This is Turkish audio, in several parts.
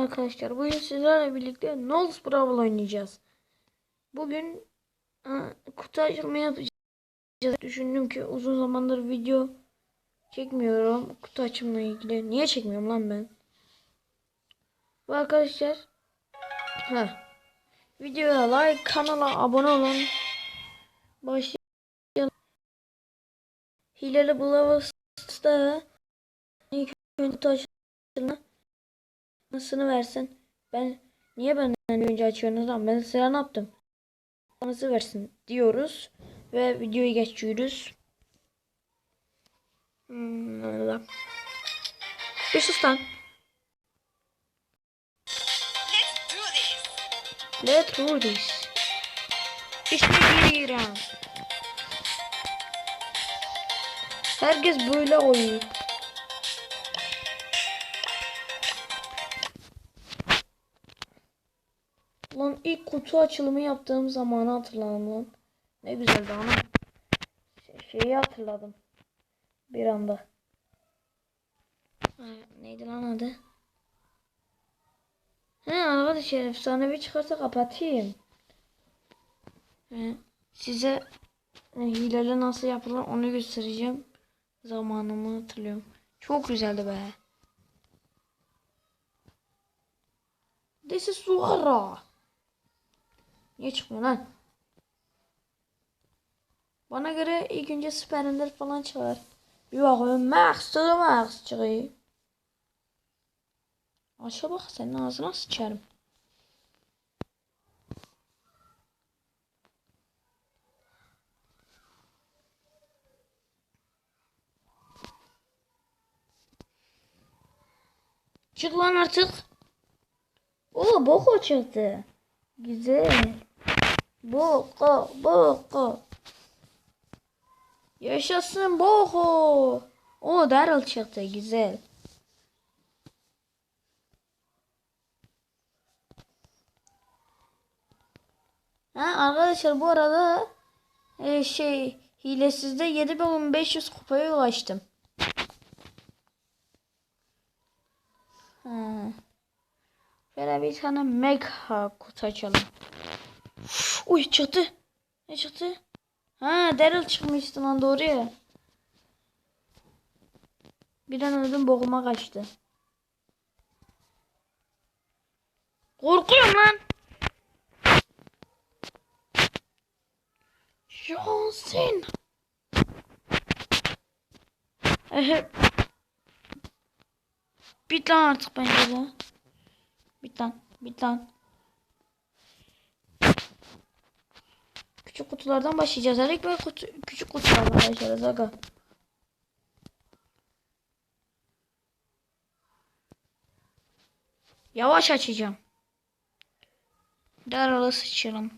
arkadaşlar. Bugün sizlerle birlikte Knowles Brawl oynayacağız. Bugün aa, kutu açılımı yapacağız. Düşündüm ki uzun zamandır video çekmiyorum. Kutu açımla ilgili. Niye çekmiyorum lan ben? Bu arkadaşlar ha, videoya like, kanala abone olun. Başlayalım. Hileli Blavas'ta ilk önce kutu açılımı Nasılını versin. Ben niye benden önce açıyorsunuz lan? Ben size ne yaptım? Nasıl versin diyoruz ve videoyu geçiyoruz. Hmm. Bir sus lan. Let's do this. Let's do this. İşte giriyorum. Herkes böyle oynuyor. Lan ilk kutu açılımı yaptığım zamanı hatırladım lan. Ne güzeldi ama. Şey- Şeyi hatırladım. Bir anda. Ha, Neydi lan adı? He arkadaşlar efsanevi çıkarsa kapatayım. He, size e, hileli nasıl yapılır onu göstereceğim. Zamanımı hatırlıyorum. Çok güzeldi be. This is Suara. Niye çıkmıyor lan? Bana göre ilk önce Süper Ender falan çıkar. Bir bakıyorum Max, Tudu Max çıkıyor. Aşağı bak senin ağzına sıçarım. Çık lan artık. Oo Boko çıktı. Güzel. Boko, Boko. Yaşasın Boko. O Daryl çıktı. Güzel. Ha, arkadaşlar bu arada e, şey hilesizde 7500 kupaya ulaştım. Ha. Şöyle bir tane mega kutu açalım. Uy çıktı. Ne çıktı? Ha Daryl çıkmıştı lan doğru ya. Birden öldüm boğuma kaçtı. Korkuyorum lan. John Cena. Ehe. Bit lan artık bence de. Bit lan. Bit lan. Küçük kutulardan başlayacağız. Her ilk kutu, küçük kutulardan başlayacağız. Aga. Yavaş açacağım. Daralı sıçırım.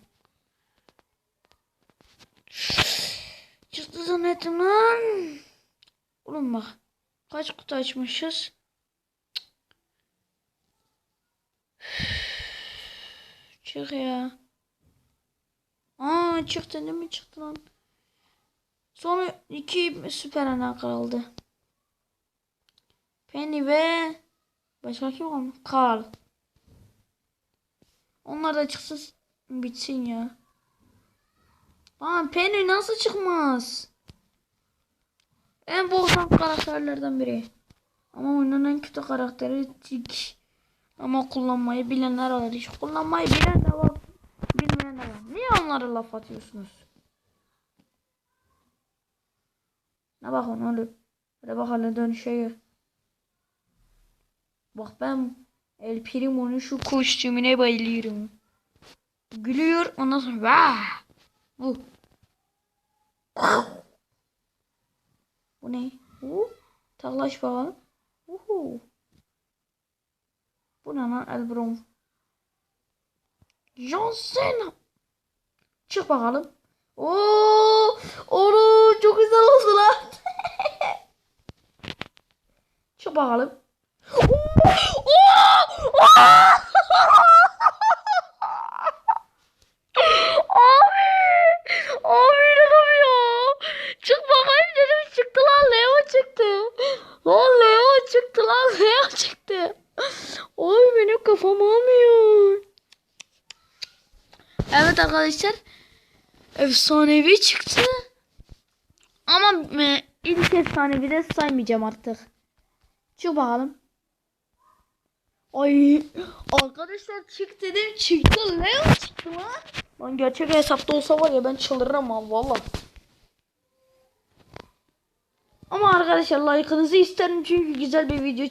Çıktı zannettim lan. Oğlum bak. Kaç kutu açmışız? Çık ya. Çıktı değil mi çıktı lan? Sonra iki süper ana kaldı. Penny ve başka kim kaldı? Carl. Onlar da çıksın bitsin ya. Lan Penny nasıl çıkmaz? En boktan karakterlerden biri. Ama oyunun en kötü karakteri Tik. Ama kullanmayı bilenler var. Hiç kullanmayı bilen de var. Bilmeyen de var. Onlara laf atıyorsunuz? Ne bakın oğlum. Hadi bak hele dönüşüyor. Bak ben El Primo'nun şu kostümüne bayılıyorum. Gülüyor ondan sonra vah. Bu. Bu ne? Bu. Taklaş bakalım. Uhu. Bu ne lan Elbron? John Cena. Çık bakalım. Oo, onu çok güzel oldu lan. Çık bakalım. Oo, oo, benim kafam almıyor. Evet arkadaşlar. Efsanevi çıktı. Ama e, ilk efsanevi de saymayacağım artık. Çık bakalım. Ay arkadaşlar çık dedim çıktı Leo çıktı lan. Lan gerçek hesapta olsa var ya ben çıldırırım ha valla. Ama arkadaşlar like'ınızı isterim çünkü güzel bir video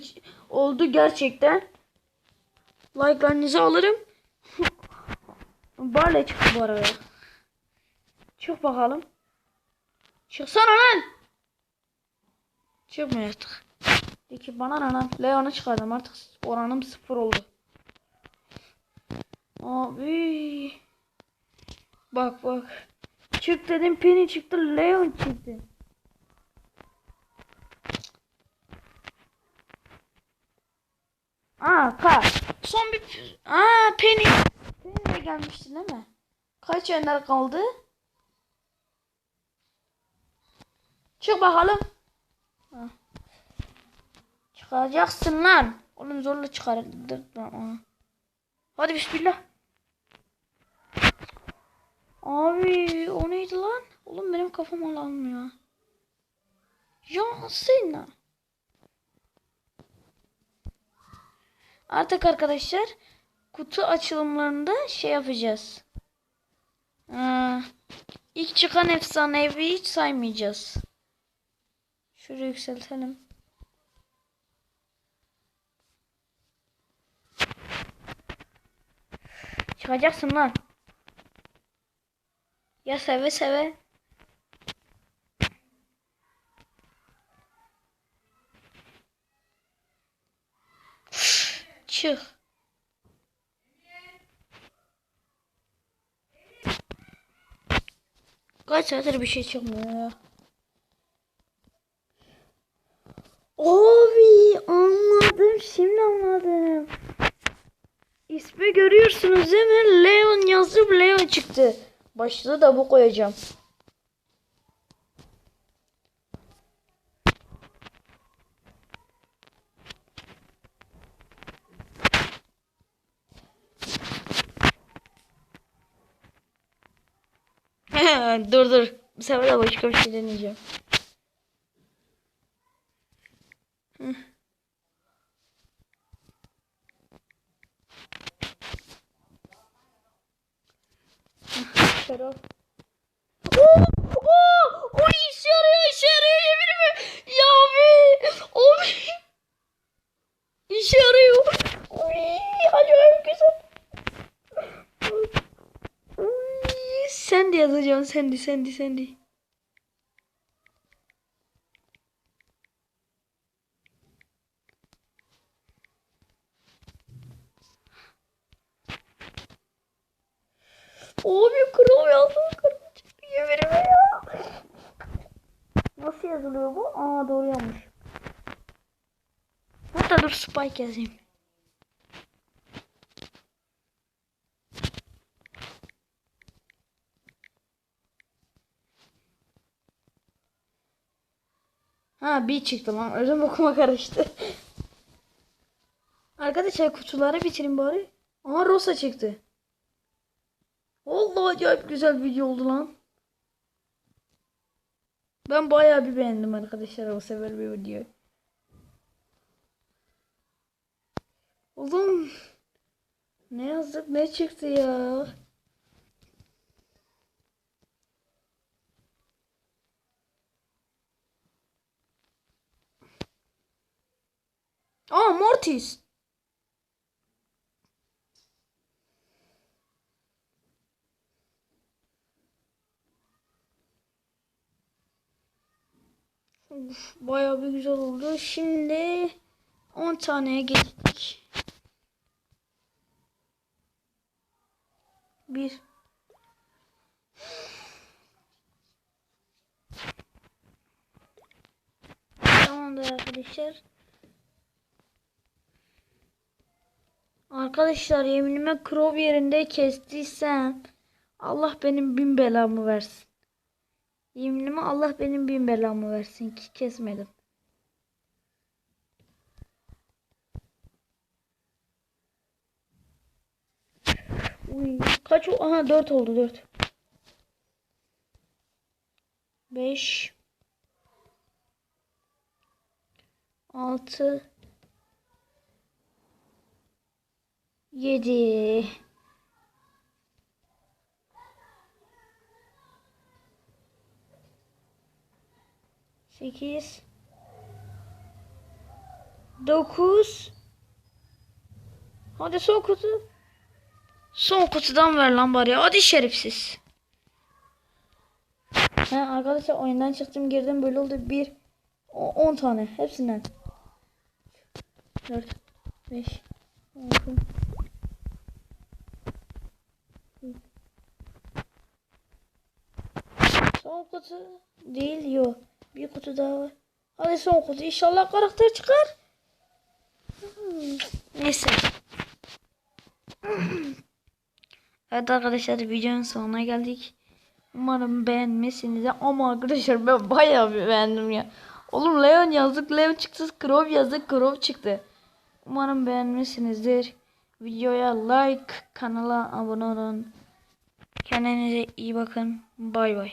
oldu gerçekten. Like'larınızı alırım. Böyle çıktı bu arada. Çık bakalım. Çıksana lan. Çıkmıyor artık. Peki bana ne lan? Leon'u çıkardım artık oranım sıfır oldu. Abi. Bak bak. Çık dedim Penny çıktı Leon çıktı. Aa kar. Son bir... Aa Penny. Penny de gelmişti değil mi? Kaç ender kaldı? Çık bakalım. Ha. Çıkacaksın lan. Oğlum zorla onu. Hadi bismillah. Abi o neydi lan? Oğlum benim kafam almıyor. Ya sen Artık arkadaşlar kutu açılımlarında şey yapacağız. Ee, ilk çıkan efsanevi hiç saymayacağız. Şurayı yükseltelim. Çıkacaksın lan. Ya seve seve. Çık. Kaç saattir bir şey çıkmıyor ya. Abi anladım şimdi anladım. İsmi görüyorsunuz değil mi? Leon yazıp Leon çıktı. Başlığı da bu koyacağım. dur dur. Bu sefer de başka bir şey deneyeceğim. Şarap. Oo, oo, o işe yarıyor, işe yarıyor yemin ederim. Ya abi, abi. İşe yarıyor. Ay, acayip güzel. Ay, Sen de yazacağım, sen de, sen de, sen de. Abi kral yazdım, kral çıktı yemin ederim ya. Nasıl yazılıyor bu? Aa doğru yanlış. Hatta dur Spike yazayım. Ha bir çıktı lan. Öyle okuma karıştı. Arkadaşlar kutuları bitirin bari. Aha Rosa çıktı. Vallahi acayip güzel video oldu lan. Ben bayağı bir beğendim arkadaşlar o sefer bir video. Oğlum ne yazdık ne çıktı ya? Aa Mortis. Uf, bayağı bir güzel oldu. Şimdi 10 taneye geçtik. Bir. Tamamdır arkadaşlar. Arkadaşlar yeminime Crow yerinde kestiysem Allah benim bin belamı versin. Yeminime Allah benim bin belamı versin ki kesmedim. Uy, kaç o? Aha 4 oldu 4. 5 6 7 8 9 Hadi son kutu. Son kutudan ver lan bari. Hadi şerefsiz. Ha, arkadaşlar oyundan çıktım girdim böyle oldu. 1 10 tane hepsinden. 4 5 6 Son kutu değil yok. Bir kutu daha var. Hadi son kutu. İnşallah karakter çıkar. Neyse. Evet arkadaşlar videonun sonuna geldik. Umarım beğenmişsinizdir ama arkadaşlar ben bayağı bir beğendim ya. Oğlum Leon yazdık Leon çıktı Crow yazdık Crow çıktı. Umarım beğenmişsinizdir. Videoya like kanala abone olun. Kendinize iyi bakın. Bay bay.